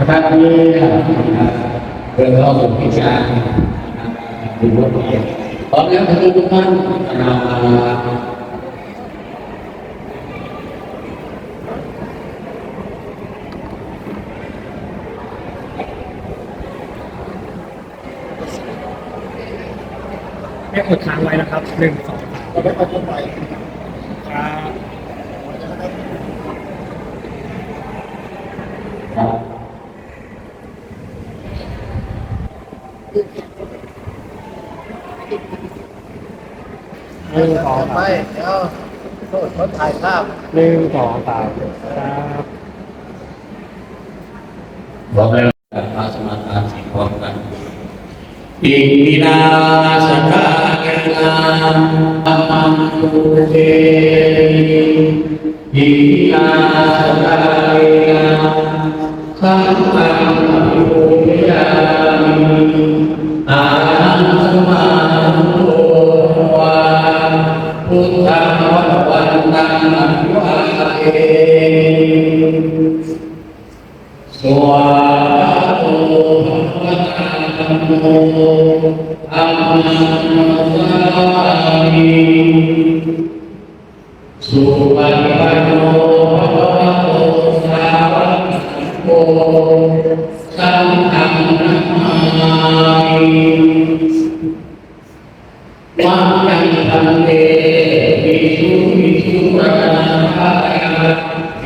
นะครับนี่เรื่องเข้าสู่พิจารณาดูบทเรียนพร้อมแล้วทุกท่านนะให้กดค้างไว้นะครับหนึ่งสองเราไม่เอาเข้าไป ครับ หนึ่งสองไปสามเดี๋ยวโทษเขาถ่ายภาพหนึ่งสองสามครับพร้อมแล้วพระสมาทานสี่พร้อมกันอิมินาสกายนาอัมมังตุเตอิมินาสกายนา สัมมังตุยามิอาหังสมาโตวาพุทธังวัฏวันตังอภิวาเทสวาโตภะคะวะโตอะระหะโตสัมมาสุปฏิ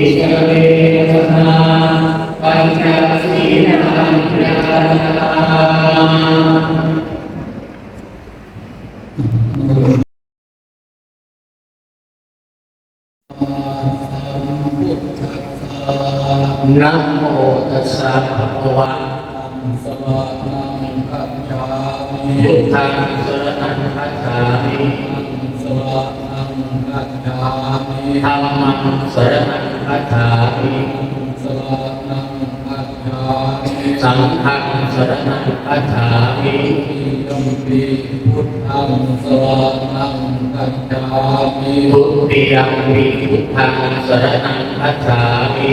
ติสเวทนาปัญจศีลปัญ ญานะโมตัสสะภะคะวะสวะนังคัจามิธังสรณังคัจฉามิสวะนังคัจฉามิมุสรณังคัจฉามิสวะนังคัจฉามิสังฆังสรณังคัจฉามิยมปีพุทธังสวะนังคัจฉามิทุติยมปิพุทธังสรณังคัจฉามิ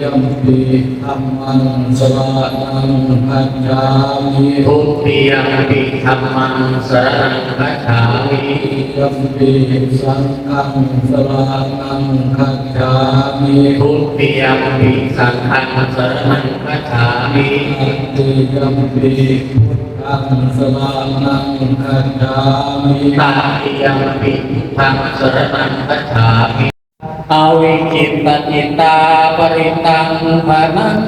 ยมปีธรรมังสวะนังคัจฉามิทุติยมปิธัมมังสรณังคัจฉามิยมปีสังฆังสวะนังคัจฉามิทุติยมปิสังฆังสรณังคัจฉามิอัตติยมปีพุทธังสวะนังคัจฉามิตาติยมปิพุทธังสรณังคัจฉามิอวิจิตตจิตาปริตังภนัน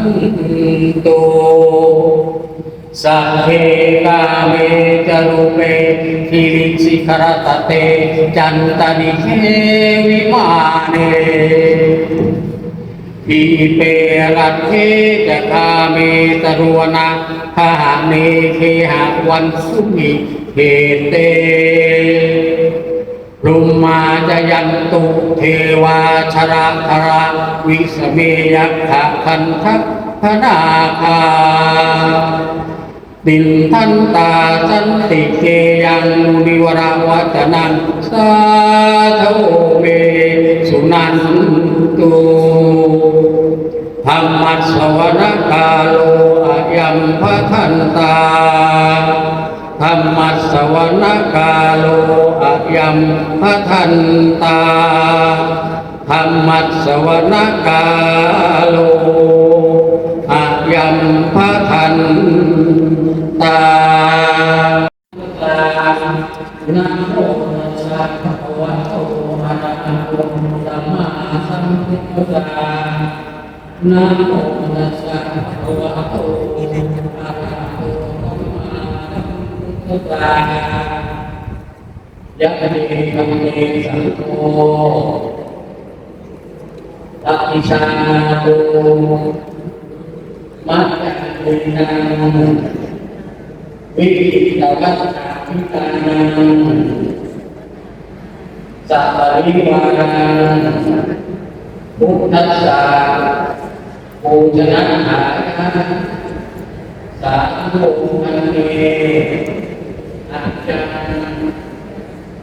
ตุสัพเพกาเมจรูเปคิริสิขรตเต จันตนิเควิมาเน ทีเปรัตเทจะคาเมตรวนาคาเมเคหะวันสุมิเขเตรุมมาจยันตุเทวาชราคราวิสเมยักขะคันทัพพนาคาตินทันตาสันติเกยังมุนิวราวัตนังสาธุเมสุนัน สวนกาโลอายัมพะทันตาธรรมสวนกาโลอายัมพะทันตาธรรมสสวนกาโลอายัมพะทันตานะโมตัสสะภะคะวะโตอะระหะโตสัมมาสัมพุทธัสสะ นะโมตัสสะภะคะวะโตอ ภูชนะหายะสาธุอันเนอาจารย์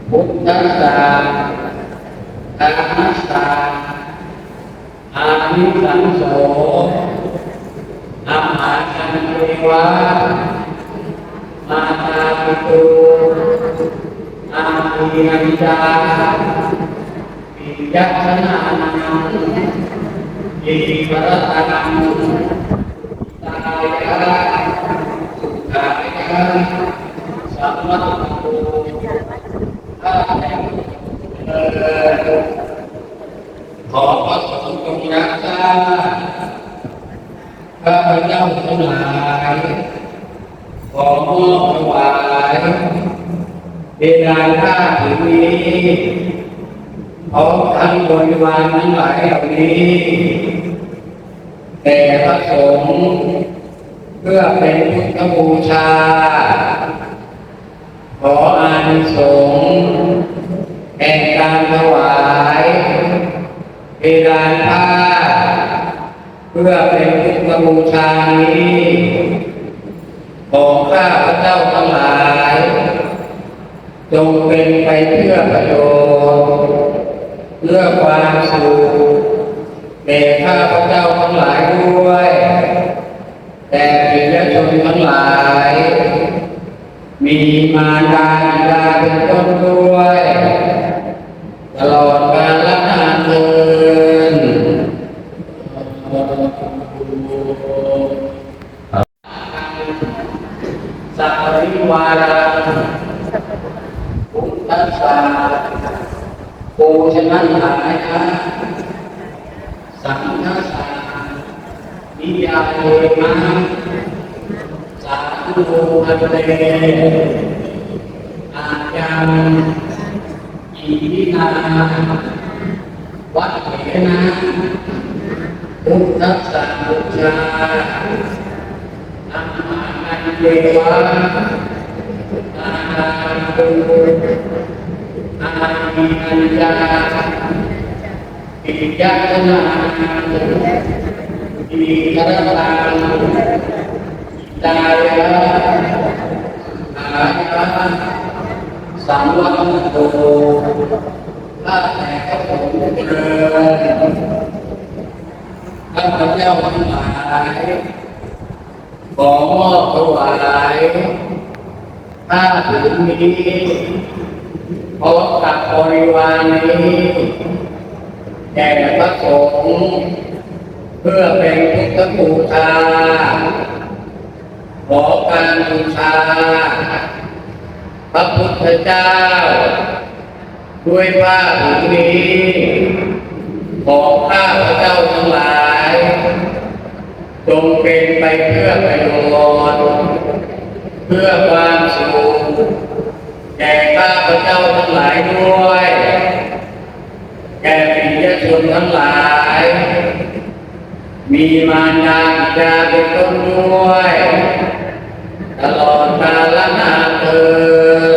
พุทธัสสะธรรมัสสะอานิสังโสอาหารกันเทวามาตาปิตุอามีนันจาปิยัชนานัง ขายะสัมมัตโตข้าแต่เอ่อขอพระสงฆ์จงรักษาข้าพเจ้าทั้งหลายขอมอบถวายเวลาท่าถึงนี้ พร้อมทั้งบริวารทั้งหลายเหล่านี้ แต่พระสงฆ์เพื่อเป็นพุทธบูชา ขออานิสงส์แห่งการถวายเวลาท่าเพื่อเป็นพุทธบูชานี้ของข้าพระเจ้าทั้งหลาย จงเป็นไปเพื่อประโยชน์ เพื่อความสุขแก่ข้าพระเจ้าทั้งหลายด้วยแต่ปิยชนทั้งหลาย มีมารดาบิดาเป็นต้นด้วย ตลอดกาลนานเทินสัพพิวารังพุทธัสสะปู ชนะหายะสังฆสสะนิยาเทมะสาธุโมอันเตอาจารยังอิทินาวัดเถนะพุทธัสสะบูชาอาหารเยวะอาตุ อาหารอัญญาปิยะนาอิกรตังตายะอายะสังวัตโตข้าแต่พระสงฆ์เจริญข้าพเจ้าทั้งหลายขอมอบถวายผ้าผืนนี้ พร้อมกับบริวารนี้แด่พระสงฆ์เพื่อเป็นพุทธบูชาขอการบูชา พระพุทธเจ้า ด้วยผ้าผืนนี้ของข้าพระเจ้าทั้งหลาย จงเป็นไปเพื่อประโยชน์เพื่อความสุข แก่ข้าพเจ้าทั้งหลายด้วย แก่ปิยชนทั้งหลาย มีมารดาบิดาเป็นต้นด้วย ตลอดกาลนานเทิด